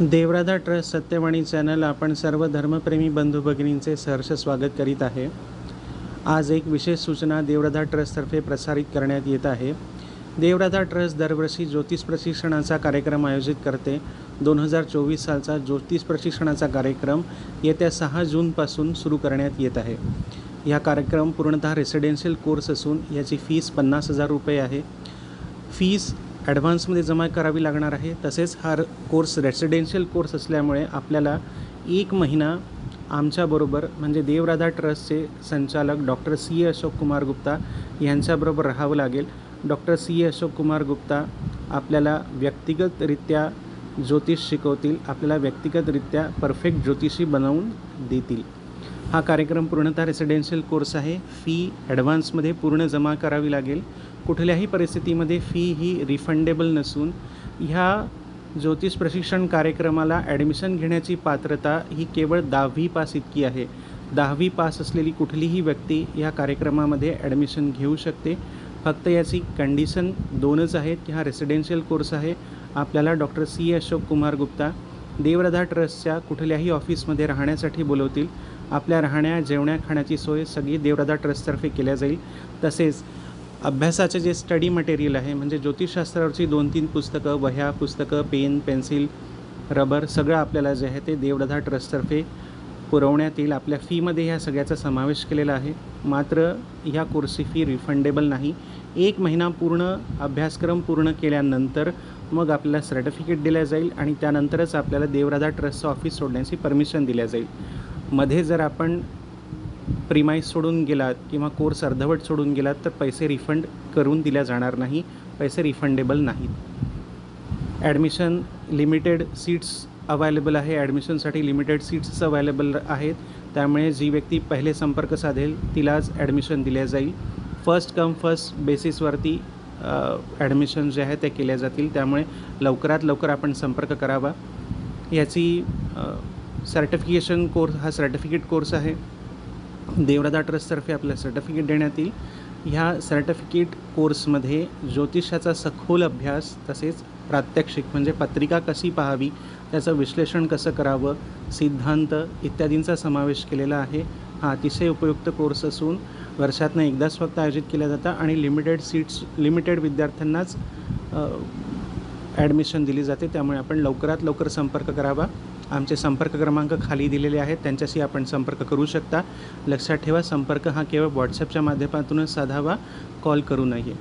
देवराधा trust Satyavani channel आपण सर्व धर्मप्रेमी बंधू भगिनींचे सहर्ष स्वागत करीत आहे. आज एक विशेष सूचना देवराधा ट्रस्टतर्फे प्रसारित करण्यात येत आहे. देवराधा ट्रस्ट दरवर्षी ज्योतिष प्रशिक्षणाचा कार्यक्रम आयोजित करते. दोन हजार चोवीस सालचा ज्योतिष प्रशिक्षणाचा कार्यक्रम येत्या सहा जूनपासून सुरू करण्यात येत आहे. हा कार्यक्रम पूर्णतः रेसिडेन्शियल कोर्स असून याची फीस पन्नास हजार रुपये आहे. फीस ॲडव्हान्समध्ये जमा करावी लागणार आहे. तसेच हा कोर्स रेसिडेन्शियल कोर्स असल्यामुळे आपल्याला एक महिना आमच्याबरोबर म्हणजे देवराधा ट्रस्टचे संचालक डॉक्टर सी अशोक कुमार गुप्ता यांच्याबरोबर राहावं लागेल. डॉक्टर सी अशोक कुमार गुप्ता आपल्याला व्यक्तिगतरित्या ज्योतिष शिकवतील आपल्याला व्यक्तिगतरित्या परफेक्ट ज्योतिषी बनवून देतील. हा कार्यक्रम पूर्णतः रेसिडेन्शियल कोर्स आहे. फी ॲडव्हान्समध्ये पूर्ण जमा करावी लागेल. कुठल्याही परिस्थितीमध्ये फी ही रिफंडेबल नसून ह्या ज्योतिष प्रशिक्षण कार्यक्रमाला ॲडमिशन घेण्याची पात्रता ही केवळ दहावी पास इतकी आहे. दहावी पास असलेली कुठलीही व्यक्ती या कार्यक्रमामध्ये ॲडमिशन घेऊ शकते. फक्त याची कंडिशन दोनच आहेत. की हा रेसिडेन्शियल कोर्स आहे. आपल्याला डॉक्टर सी अशोक कुमार गुप्ता देवराधा ट्रस्टच्या कुठल्याही ऑफिसमध्ये राहण्यासाठी बोलवतील. आपल्या राहण्या जेवण्या खाण्याची सोय सगळी देवराधा ट्रस्टतर्फे केल्या जाईल. तसेच अभ्यासाचे जे स्टडी मटेरियल आहे म्हणजे ज्योतिषशास्त्रावरची दोन तीन पुस्तकं वह्या पुस्तकं पेन पेन्सिल रबर सगळं आपल्याला जे आहे ते देवराधा ट्रस्टतर्फे पुरवण्यात येईल. आपल्या फीमध्ये ह्या सगळ्याचा समावेश केलेला आहे. मात्र ह्या कोर्सची फी रिफंडेबल नाही. एक महिना पूर्ण अभ्यासक्रम पूर्ण केल्यानंतर मग आपल्याला सर्टिफिकेट दिल्या जाईल आणि त्यानंतरच आपल्याला देवराधा ट्रस्टचं ऑफिस सोडण्याची परमिशन दिल्या जाईल. मध्ये जर आपण प्रिमाईस सोडून गेलात किंवा कोर्स अर्धवट सोडून गेलात तर पैसे रिफंड करून दिल्या जाणार नाही. पैसे रिफंडेबल नाहीत. ॲडमिशन लिमिटेड सीट्स अवेलेबल आहे. ॲडमिशनसाठी लिमिटेड सीट्स अवेलेबल आहेत. त्यामुळे जी व्यक्ती पहिले संपर्क साधेल तिलाच ॲडमिशन दिल्या जाईल. फर्स्ट कम फर्स्ट बेसिसवरती ॲडमिशन जे आहे ते केल्या जातील. त्यामुळे लवकरात लवकर आपण संपर्क करावा. याची सर्टिफिकेशन कोर्स हा सर्टिफिकेट कोर्स आहे. देवराधा ट्रस्टतर्फे आपल्याला सर्टिफिकेट देण्यात येईल. ह्या सर्टिफिकेट कोर्समध्ये ज्योतिषाचा सखोल अभ्यास तसेच प्रात्यक्षिक म्हणजे पत्रिका कशी पाहावी त्याचं विश्लेषण कसं करावं सिद्धांत इत्यादींचा समावेश केलेला आहे. हा अतिशय उपयुक्त कोर्स असून वर्षातनं एकदाच फक्त आयोजित केला जातं आणि लिमिटेड सीट्स लिमिटेड विद्यार्थ्यांनाच ॲडमिशन दिली जाते. त्यामुळे आपण लवकरात लवकर संपर्क करावा. आमचे संपर्क क्रमांक खाली दिलेले आहेत. त्यांच्याशी आपण संपर्क करू शकता. लक्षात ठेवा संपर्क हा केवळ व्हॉट्सअपच्या माध्यमातूनच साधावा. कॉल करू नये.